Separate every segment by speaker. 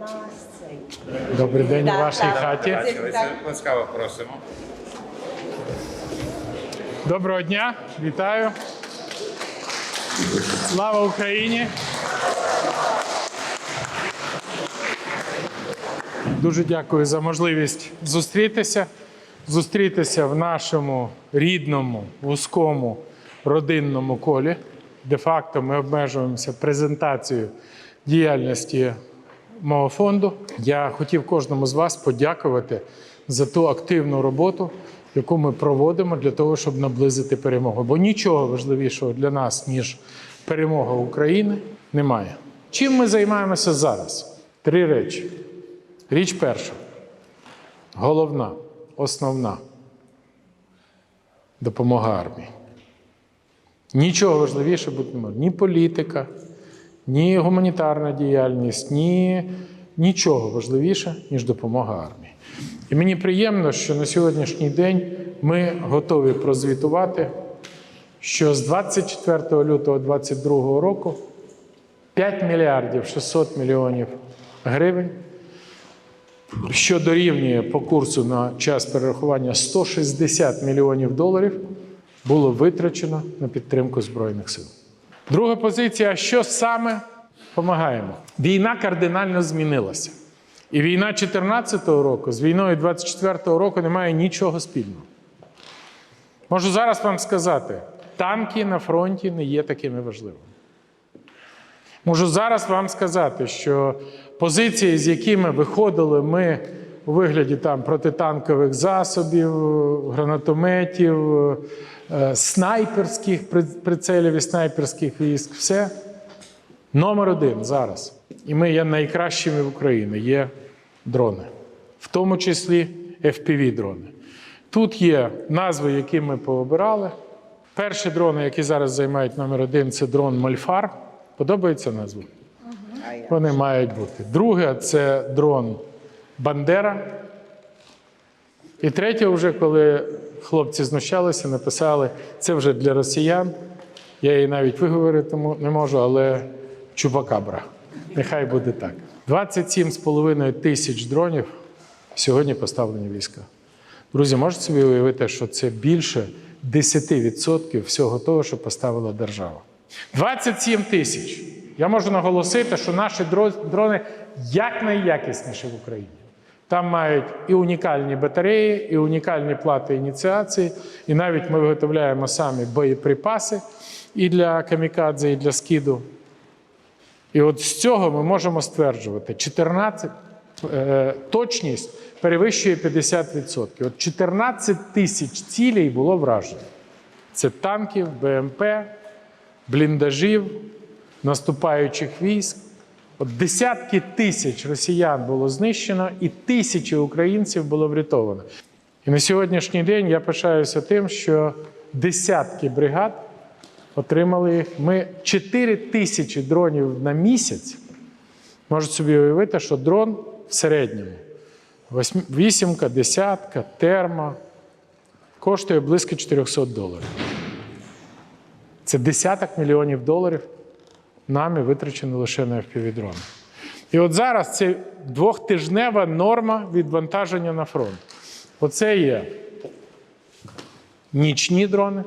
Speaker 1: нас цей.
Speaker 2: Добрий день у вашій
Speaker 1: так.
Speaker 2: хаті.
Speaker 3: Ласкаво просимо.
Speaker 2: Доброго дня, вітаю. Слава Україні! Дуже дякую за можливість зустрітися. Зустрітися в нашому рідному, вузькому родинному колі. Де-факто ми обмежуємося презентацією діяльності мого фонду. Я хотів кожному з вас подякувати за ту активну роботу, яку ми проводимо для того, щоб наблизити перемогу. Бо нічого важливішого для нас, ніж перемога України, немає. Чим ми займаємося зараз? Три речі. Річ перша. Головна, основна допомога армії. Нічого важливіше бути не. Ні політика, ні гуманітарна діяльність, ні нічого важливіше, ніж допомога армії. І мені приємно, що на сьогоднішній день ми готові прозвітувати, що з 24 лютого 2022 року 5 мільярдів 600 мільйонів гривень, що дорівнює по курсу на час перерахування 160 мільйонів доларів, було витрачено на підтримку Збройних сил. Друга позиція: що саме допомагаємо? Війна кардинально змінилася. І війна 2014 року з війною 24 року немає нічого спільного. Можу зараз вам сказати, танки на фронті не є такими важливими. Можу зараз вам сказати, що позиції, з якими виходили ми у вигляді там протитанкових засобів, гранатометів, снайперських прицелів і снайперських військ, все номер один зараз. І ми є найкращими в Україні. Є дрони, в тому числі FPV-дрони. Тут є назви, які ми пообирали. Перші дрони, які зараз займають номер один, це дрон Мольфар. Подобається назва? Вони мають бути. Друге це дрон Бандера. І третє, вже коли хлопці знущалися, написали, це вже для росіян. Я її навіть виговорити не можу, але Чупакабра. Нехай буде так. 27,5 тисяч дронів сьогодні поставлені війська. Друзі, можете собі уявити, що це більше 10% всього того, що поставила держава. 27 тисяч. Я можу наголосити, що наші дро- дрони якнайякісніші в Україні. Там мають і унікальні батареї, і унікальні плати ініціації, і навіть ми виготовляємо самі боєприпаси і для камікадзе, і для скиду. І от з цього ми можемо стверджувати, 14, е, точність перевищує 50%. От 14 тисяч цілей було вражено. Це танків, БМП, бліндажів, наступаючих військ. От десятки тисяч росіян було знищено, і тисячі українців було врятовано. І на сьогоднішній день я пишаюся тим, що десятки бригад отримали. Ми 4 тисячі дронів на місяць. Можете собі уявити, що дрон в середньому вісімка, десятка, термо коштує близько 400 доларів. Це десяток мільйонів доларів нами витрачено лише на FPV-дрони. І от зараз це двохтижнева норма відвантаження на фронт. Оце є нічні дрони,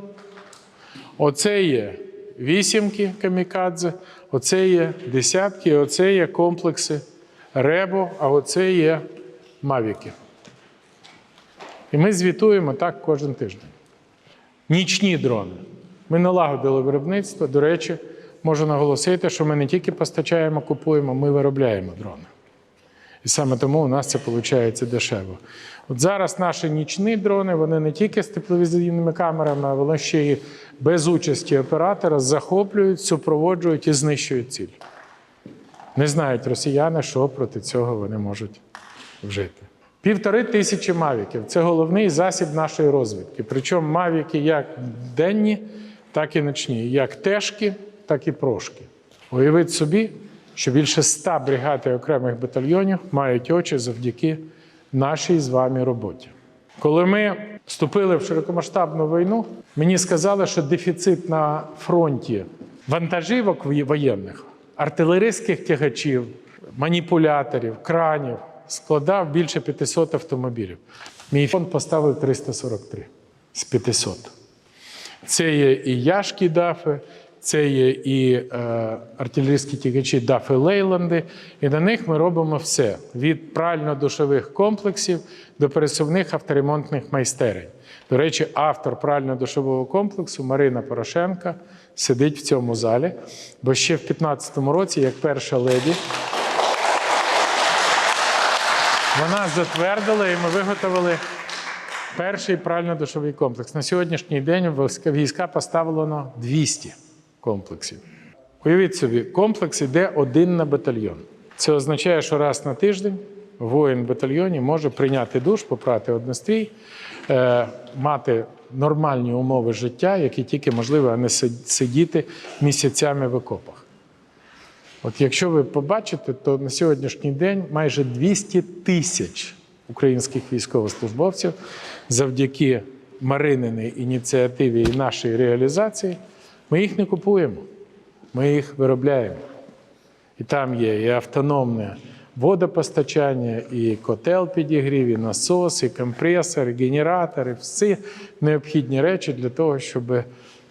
Speaker 2: оце є вісімки камікадзе, оце є десятки, оце є комплекси Ребо, а оце є Мавіки. І ми звітуємо так кожен тиждень. Нічні дрони. Ми налагодили виробництво. До речі, можу наголосити, що ми не тільки постачаємо, купуємо, ми виробляємо дрони. І саме тому у нас це виходить дешево. От зараз наші нічні дрони, вони не тільки з тепловізійними камерами, а вони ще й без участі оператора захоплюють, супроводжують і знищують ціль. Не знають росіяни, що проти цього вони можуть вжити. Півтори тисячі мавіків це головний засіб нашої розвідки. Причому мавіки як денні, так і ночні, як тежкі, так і прошки. Уявіть собі, що більше ста бригад і окремих батальйонів мають очі завдяки нашій з вами роботі. Коли ми вступили в широкомасштабну війну, мені сказали, що дефіцит на фронті вантажівок воєнних, артилерійських тягачів, маніпуляторів, кранів складав більше 500 автомобілів. Мій фонд поставив 343 з 500. Це є і яшки дафи, це є і е, артилерійські тягачі дафи Лейланди. І на них ми робимо все: від прально-душових комплексів до пересувних авторемонтних майстерень. До речі, автор прально-душового комплексу Марина Порошенка сидить в цьому залі, бо ще в 2015 році, як перша леді, вона затвердила і ми виготовили перший прально-душовий комплекс. На сьогоднішній день війська поставлено 200 комплексів. Уявіть собі, комплекс іде один на батальйон. Це означає, що раз на тиждень воїн в батальйоні може прийняти душ, попрати однострій, е, мати нормальні умови життя, які тільки можливо, а не сидіти місяцями в окопах. От якщо ви побачите, то на сьогоднішній день майже 200 тисяч українських військовослужбовців завдяки Марининій ініціативі і нашій реалізації, ми їх не купуємо, ми їх виробляємо. І там є і автономне водопостачання, і котел підігрів, і насос, і компресор, і генератор, і всі необхідні речі для того, щоб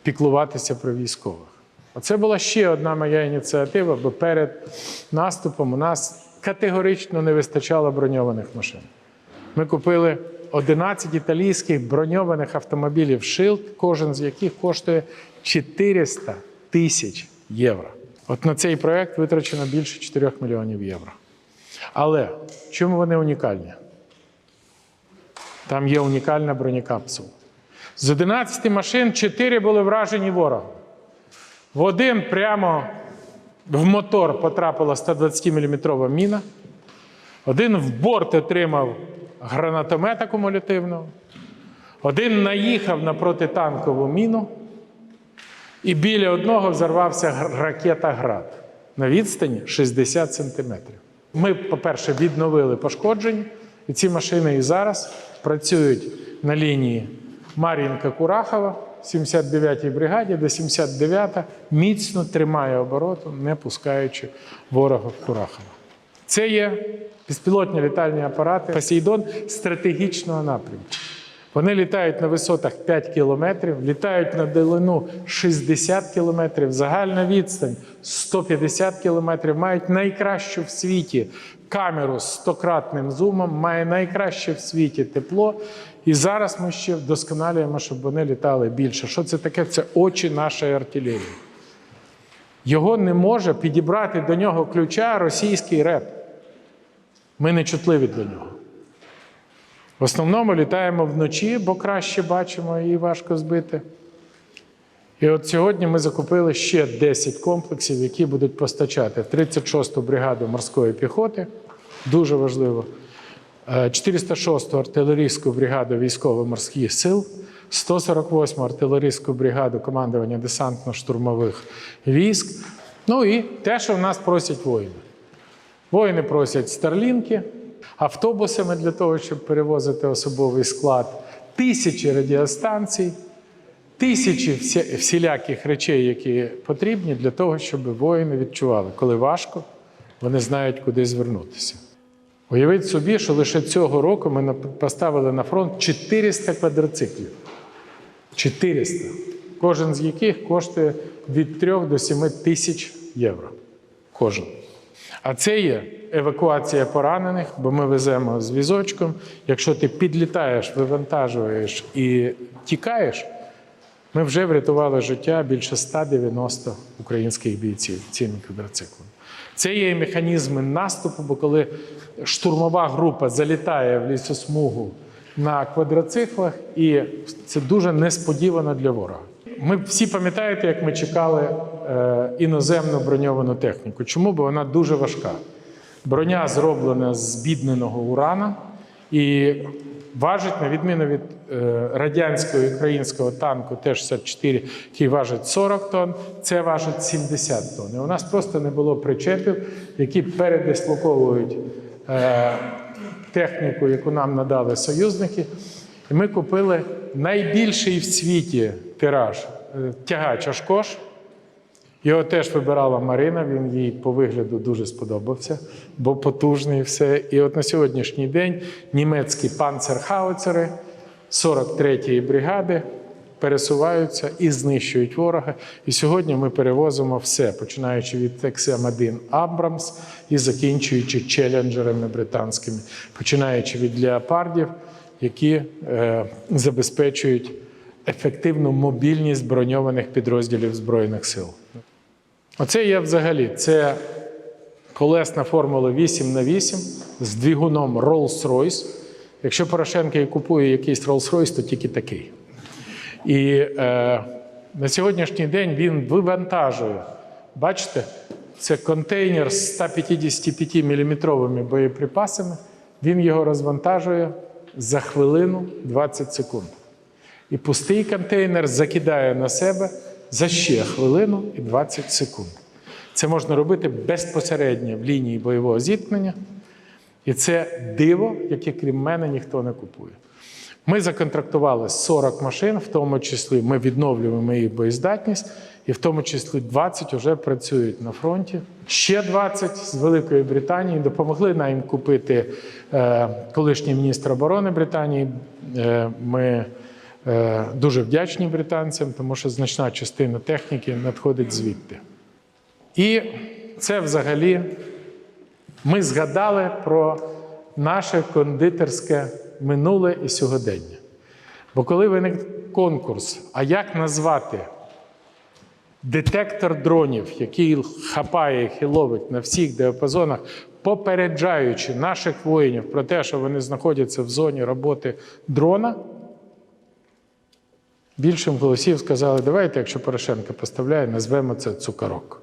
Speaker 2: піклуватися про військових. Оце була ще одна моя ініціатива, бо перед наступом у нас категорично не вистачало броньованих машин. Ми купили 11 італійських броньованих автомобілів Shield, кожен з яких коштує 400 тисяч євро. От на цей проект витрачено більше 4 мільйонів євро. Але чому вони унікальні? Там є унікальна бронекапсула. З 11 машин 4 були вражені ворогом. В один прямо в мотор потрапила 120-мм міна. Один в борт отримав гранатомет акумулятивного. Один наїхав на протитанкову міну. І біля одного взорвався ракета Град на відстані 60 сантиметрів. Ми, по-перше, відновили пошкодження, і ці машини і зараз працюють на лінії Мар'їнка-Курахова, 79-й бригаді, де 79-та міцно тримає обороту, не пускаючи ворога в Курахова. Це є безпілотні літальні апарати Посейдон стратегічного напрямку. Вони літають на висотах 5 кілометрів, літають на далину 60 кілометрів, загальна відстань 150 кілометрів, мають найкращу в світі камеру з стократним зумом, має найкраще в світі тепло. І зараз ми ще вдосконалюємо, щоб вони літали більше. Що це таке? Це очі нашої артилерії. Його не може підібрати до нього ключа російський реп. Ми не чутливі до нього. В основному літаємо вночі, бо краще бачимо і важко збити. І от сьогодні ми закупили ще 10 комплексів, які будуть постачати 36-ту бригаду морської піхоти, дуже важливо, е, 406-ту артилерійську бригаду військово-морських сил, 148-му артилерійську бригаду командування десантно-штурмових військ. Ну і те, що в нас просять воїни. Воїни просять старлінки, автобусами для того, щоб перевозити особовий склад, тисячі радіостанцій, тисячі всіляких речей, які потрібні для того, щоб воїни відчували, коли важко, вони знають, куди звернутися. Уявіть собі, що лише цього року ми поставили на фронт 400 квадроциклів. 400. Кожен з яких коштує від 3 до 7 тисяч євро. Кожен. А це є евакуація поранених, бо ми веземо з візочком. Якщо ти підлітаєш, вивантажуєш і тікаєш, ми вже врятували життя більше 190 українських бійців цими квадроциклами. Це є механізми наступу, бо коли штурмова група залітає в лісосмугу на квадроциклах, і це дуже несподівано для ворога. Ми всі пам'ятаєте, як ми чекали е, іноземну броньовану техніку. Чому? Бо вона дуже важка. Броня зроблена з збідненого урана і важить, на відміну від е, радянського і українського танку Т-64, який важить 40 тонн, це важить 70 тонн. І у нас просто не було причепів, які передислоковують е, техніку, яку нам надали союзники. І ми купили найбільший в світі тираж е, тягач Ашкош Його теж вибирала Марина, він їй по вигляду дуже сподобався, бо потужний все. І от на сьогоднішній день німецькі панцерхауцери 43-ї бригади пересуваються і знищують ворога. І сьогодні ми перевозимо все, починаючи від XM1 Абрамс і закінчуючи челенджерами британськими, починаючи від леопардів, які е, забезпечують ефективну мобільність броньованих підрозділів Збройних сил. Оце є взагалі це колесна формула 8 на 8 з двигуном Rolls-Royce. Якщо Порошенко і купує якийсь Rolls-Royce, то тільки такий. І е, на сьогоднішній день він вивантажує. Бачите, це контейнер з 155 мм боєприпасами. Він його розвантажує за хвилину 20 секунд. І пустий контейнер закидає на себе за ще хвилину і 20 секунд. Це можна робити безпосередньо в лінії бойового зіткнення. І це диво, яке крім мене ніхто не купує. Ми законтрактували 40 машин, в тому числі ми відновлюємо їх боєздатність, і в тому числі 20 вже працюють на фронті. Ще 20 з Великої Британії допомогли нам купити е, колишній міністр оборони Британії. Е, ми дуже вдячні британцям, тому що значна частина техніки надходить звідти. І це взагалі ми згадали про наше кондитерське минуле і сьогодення. Бо коли виник конкурс, а як назвати детектор дронів, який хапає їх і ловить на всіх діапазонах, попереджаючи наших воїнів про те, що вони знаходяться в зоні роботи дрона, більшим голосів сказали, давайте, якщо Порошенко поставляє, назвемо це цукорок.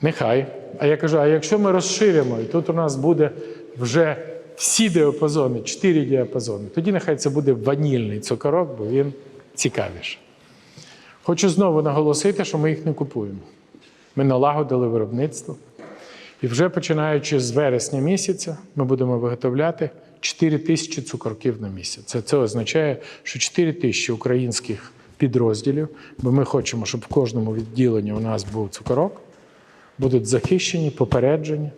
Speaker 2: Нехай. А я кажу: а якщо ми розширимо, і тут у нас буде вже всі діапазони, чотири діапазони, тоді нехай це буде ванільний цукорок, бо він цікавіший. Хочу знову наголосити, що ми їх не купуємо. Ми налагодили виробництво. І вже починаючи з вересня місяця, ми будемо виготовляти 4 тисячі цукорків на місяць. Це, це означає, що 4 тисячі українських підрозділів, бо ми хочемо, щоб в кожному відділенні у нас був цукорок, будуть захищені, попереджені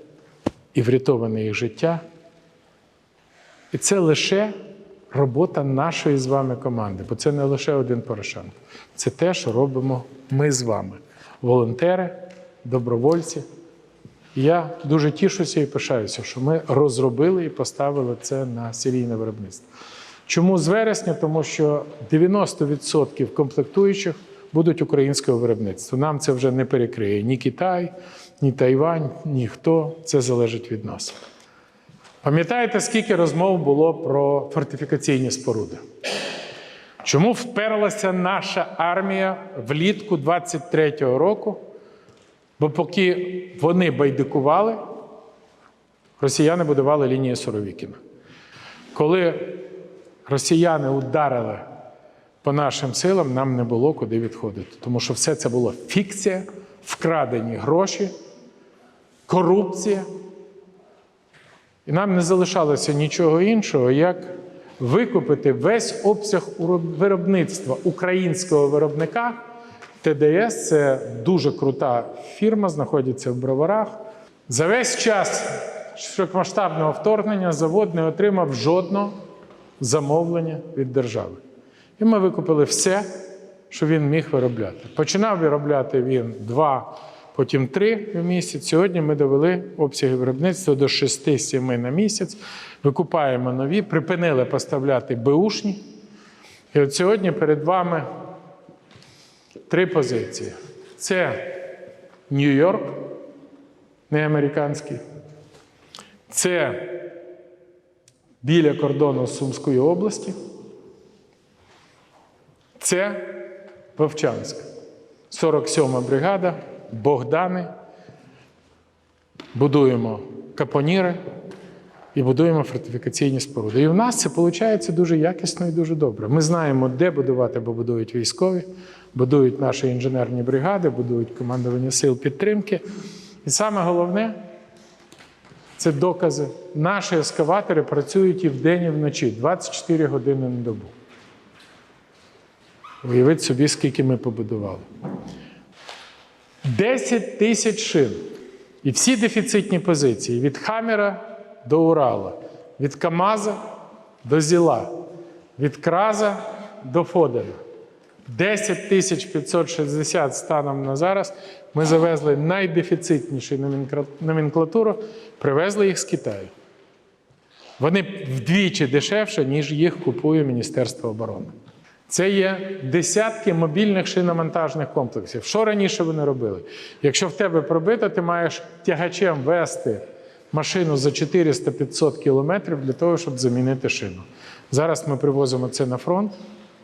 Speaker 2: і врятоване їх життя. І це лише робота нашої з вами команди, бо це не лише один Порошенко. Це те, що робимо ми з вами, волонтери, добровольці. Я дуже тішуся і пишаюся, що ми розробили і поставили це на серійне виробництво. Чому з вересня? Тому що 90% комплектуючих будуть українського виробництва. Нам це вже не перекриє ні Китай, ні Тайвань, ніхто. Це залежить від нас. Пам'ятаєте, скільки розмов було про фортифікаційні споруди? Чому вперлася наша армія влітку 23-го року? Бо поки вони байдикували, росіяни будували лінії Суровікіна. Коли росіяни ударили по нашим силам, нам не було куди відходити. Тому що все це було фікція, вкрадені гроші, корупція. І нам не залишалося нічого іншого, як викупити весь обсяг виробництва українського виробника. ТДС це дуже крута фірма, знаходиться в броварах. За весь час широкомасштабного вторгнення завод не отримав жодного замовлення від держави. І ми викупили все, що він міг виробляти. Починав виробляти він два, потім три в місяць. Сьогодні ми довели обсяги виробництва до 6-7 на місяць. Викупаємо нові, припинили поставляти Бушні. І от сьогодні перед вами три позиції: це Нью-Йорк, не американський, це біля кордону Сумської області. Це Вовчанськ, 47-ма бригада, Богдани. Будуємо капоніри і будуємо фортифікаційні споруди. І в нас це виходить дуже якісно і дуже добре. Ми знаємо, де будувати, бо будують військові, будують наші інженерні бригади, будують командування сил підтримки. І саме головне це докази. Наші ескаватори працюють і вдень, і вночі, 24 години на добу. Уявіть собі, скільки ми побудували. 10 тисяч шин. І всі дефіцитні позиції від Хаммера до Урала, від КАМАЗа до Зіла, від Краза до Фодена. 10 560 станом на зараз ми завезли найдефіцитнішу номенклатуру, привезли їх з Китаю. Вони вдвічі дешевше, ніж їх купує Міністерство оборони. Це є десятки мобільних шиномонтажних комплексів. Що раніше вони робили? Якщо в тебе пробито, ти маєш тягачем вести машину за 400-500 кілометрів для того, щоб замінити шину. Зараз ми привозимо це на фронт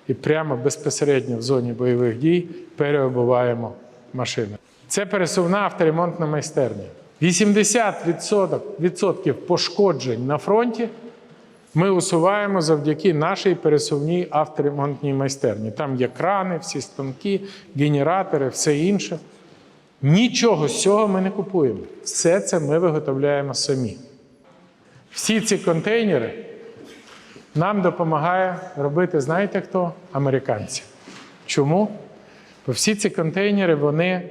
Speaker 2: і прямо безпосередньо в зоні бойових дій переобуваємо машини. Це пересувна авторемонтна майстерня. 80% відсотків пошкоджень на фронті ми усуваємо завдяки нашій пересувній авторемонтній майстерні. Там є крани, всі станки, генератори, все інше. Нічого з цього ми не купуємо. Все це ми виготовляємо самі. Всі ці контейнери нам допомагає робити, знаєте хто? Американці. Чому? Бо всі ці контейнери вони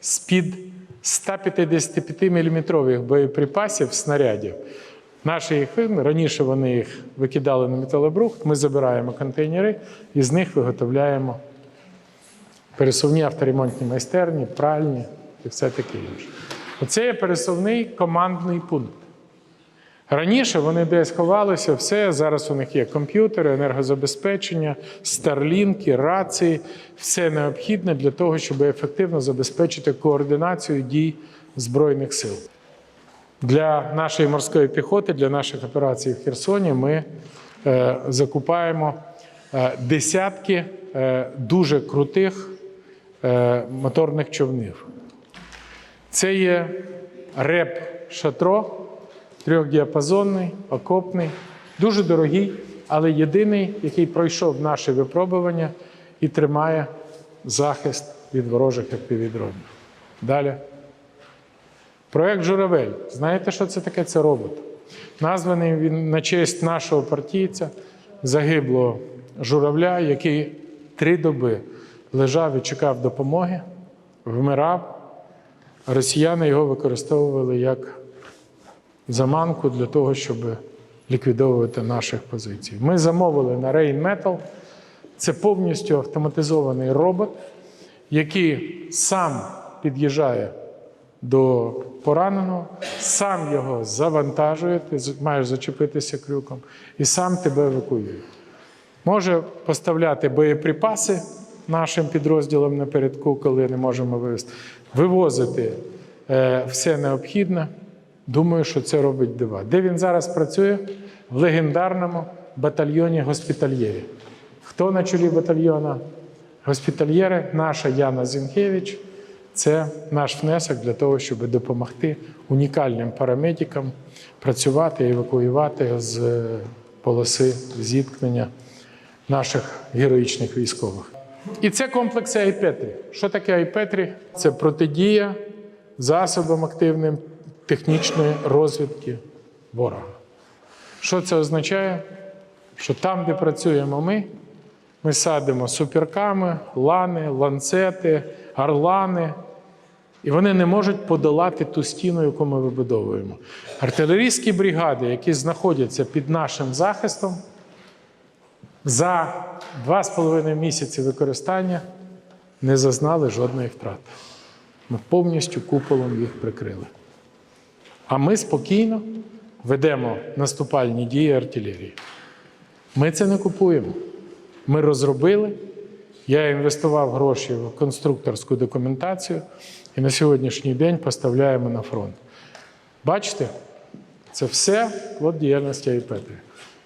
Speaker 2: з-під 155 мм боєприпасів, снарядів. Наші їх раніше вони їх викидали на металобрухт. Ми забираємо контейнери і з них виготовляємо пересувні авторемонтні майстерні, пральні і все таке інше. Оце є пересувний командний пункт. Раніше вони десь ховалися, все. Зараз у них є комп'ютери, енергозабезпечення, старлінки, рації, все необхідне для того, щоб ефективно забезпечити координацію дій Збройних сил. Для нашої морської піхоти, для наших операцій в Херсоні ми е, закупаємо е, десятки е, дуже крутих е, моторних човнів. Це є реп шатро, трьохдіапазонний, окопний, дуже дорогий, але єдиний, який пройшов наше випробування і тримає захист від ворожих FPV-дронів. Далі. Проект Журавель. Знаєте, що це таке? Це робот. Названий він на честь нашого партійця, загиблого журавля, який три доби лежав і чекав допомоги, вмирав. Росіяни його використовували як заманку для того, щоб ліквідовувати наших позицій. Ми замовили на Rain Metal. Це повністю автоматизований робот, який сам під'їжджає до пораненого, сам його завантажує, ти маєш зачепитися крюком, і сам тебе евакуює. Може поставляти боєприпаси нашим підрозділам напередку, коли не можемо вивезти, вивозити е, все необхідне. Думаю, що це робить дива. Де він зараз працює? В легендарному батальйоні госпітальєрів. Хто на чолі батальйона госпітальєри? Наша Яна Зінкевич. Це наш внесок для того, щоб допомогти унікальним парамедикам працювати евакуювати з е, полоси зіткнення наших героїчних військових. І це комплекси Айпетрі. Що таке Айпетрі? Це протидія засобам активним технічної розвідки ворога. Що це означає? Що там, де працюємо ми, ми садимо суперками, лани, ланцети, орлани, і вони не можуть подолати ту стіну, яку ми вибудовуємо. Артилерійські бригади, які знаходяться під нашим захистом, за два з половиною місяці використання не зазнали жодної втрати. Ми повністю куполом їх прикрили. А ми спокійно ведемо наступальні дії артилерії. Ми це не купуємо. Ми розробили. Я інвестував гроші в конструкторську документацію і на сьогоднішній день поставляємо на фронт. Бачите, це все плод діяльності АІПЕТи.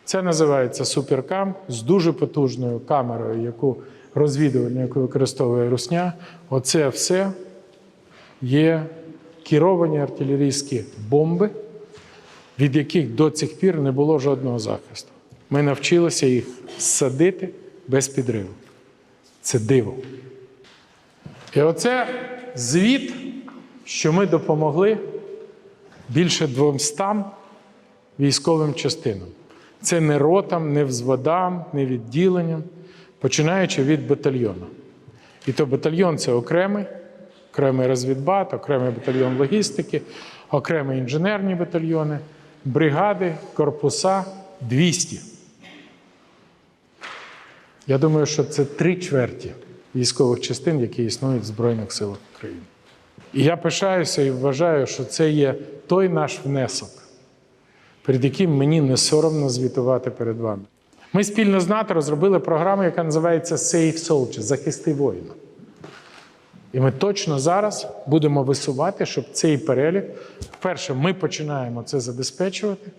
Speaker 2: Це називається суперкам з дуже потужною камерою, яку розвідування, яку використовує Русня. Оце все є керовані артилерійські бомби, від яких до цих пір не було жодного захисту. Ми навчилися їх садити без підриву. Це диво. І оце звіт, що ми допомогли більше 200 військовим частинам. Це не ротам, не взводам, не відділенням, починаючи від батальйону. І то батальйон це окремий, окремий розвідбат, окремий батальйон логістики, окремі інженерні батальйони, бригади, корпуса 200. Я думаю, що це три чверті військових частин, які існують в Збройних силах України. І я пишаюся і вважаю, що це є той наш внесок, перед яким мені не соромно звітувати перед вами. Ми спільно з НАТО розробили програму, яка називається Safe Soldier захисти воїна. І ми точно зараз будемо висувати, щоб цей перелік, вперше, ми починаємо це забезпечувати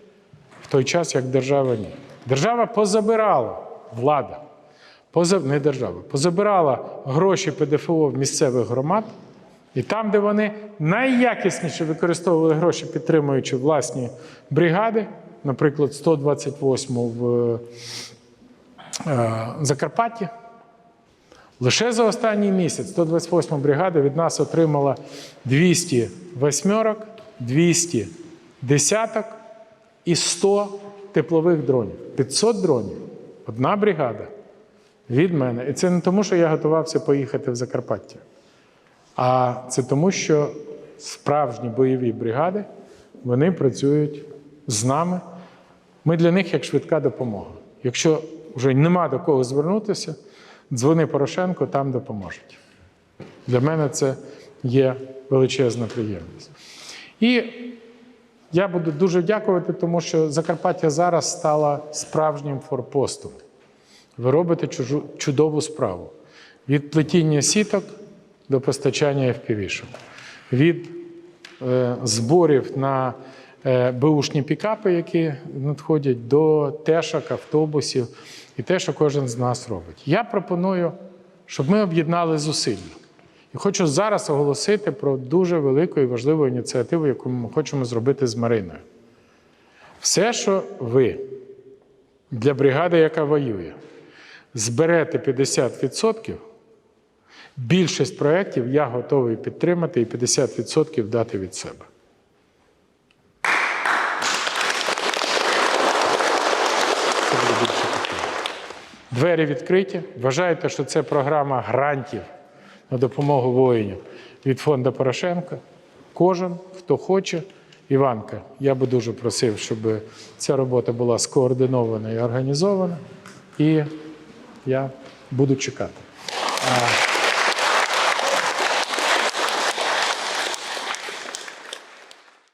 Speaker 2: в той час, як держава ні. Держава позабирала влада, поза, не держава, позабирала гроші ПДФО в місцевих громад, і там, де вони найякісніше використовували гроші, підтримуючи власні бригади, наприклад, 128 в е, Закарпатті, Лише за останній місяць 128 бригада від нас отримала 200 восьмерок, 200 десяток і 100 теплових дронів. 500 дронів. Одна бригада від мене. І це не тому, що я готувався поїхати в Закарпаття, а це тому, що справжні бойові бригади вони працюють з нами. Ми для них як швидка допомога. Якщо вже нема до кого звернутися, дзвони Порошенко, там допоможуть. Для мене це є величезна приємність. І я буду дуже дякувати, тому що Закарпаття зараз стала справжнім форпостом. Ви робите чужу, чудову справу. Від плетіння сіток до постачання FPV-шок. Від е, зборів на е, беушні пікапи, які надходять, до тешок, автобусів і те, що кожен з нас робить. Я пропоную, щоб ми об'єднали зусилля. І хочу зараз оголосити про дуже велику і важливу ініціативу, яку ми хочемо зробити з Мариною. Все, що ви для бригади, яка воює, зберете 50%, більшість проєктів я готовий підтримати і 50% дати від себе. Це буде більше підтримки. Двері відкриті. Вважайте, що це програма грантів на допомогу воїнів від фонду Порошенка. Кожен, хто хоче, Іванка, я би дуже просив, щоб ця робота була скоординована і організована. І я буду чекати.